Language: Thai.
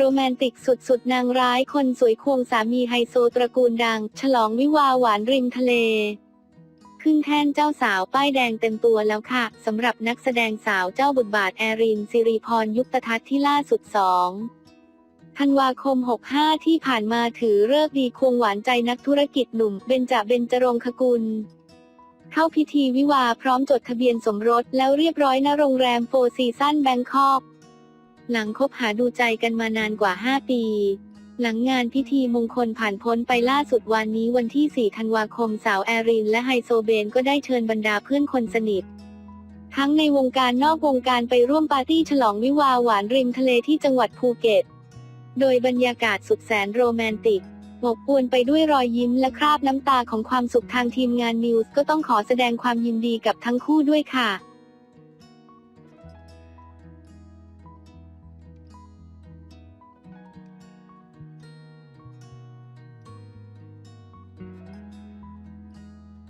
โรแมนติกสุดๆ นางร้ายคนสวยควงสามีไฮโซตระกูลดัง ฉลองวิวาหวานริมทะเล ขึ้นแท่นเจ้าสาวป้ายแดงเต็มตัวแล้วค่ะสำหรับนักแสดงสาวเจ้าบทบาทแอรินสิริพรยุคตทัศน์ที่ล่าสุดสองธันวาคม 65 ที่ผ่านมาถือเลิกดีควงหวานใจนักธุรกิจหนุ่มเบญจเบญจรงคกุลเข้าพิธีวิวาพร้อมจดทะเบียนสมรสแล้วเรียบร้อยณโรงแรมโฟร์ซีซันแบงคอก หลังคบหาดูใจกันมานานกว่า 5 ปี หลังงานพิธีมงคลผ่านพ้นไปล่าสุดวันนี้วันที่ 4 ธันวาคมสาวแอริน และไฮโซเบนก็ได้เชิญบรรดาเพื่อนคนสนิท ทั้งในวงการนอกวงการไปร่วมปาร์ตี้ฉลองวิวาห์หวานริมทะเลที่จังหวัดภูเก็ต โดยบรรยากาศสุดแสนโรแมนติกอบอวลไปด้วยรอยยิ้มและคราบน้ำตาของความสุขทางทีมงานนิวส์ก็ต้องขอแสดงความยินดีกับทั้งคู่ด้วยค่ะ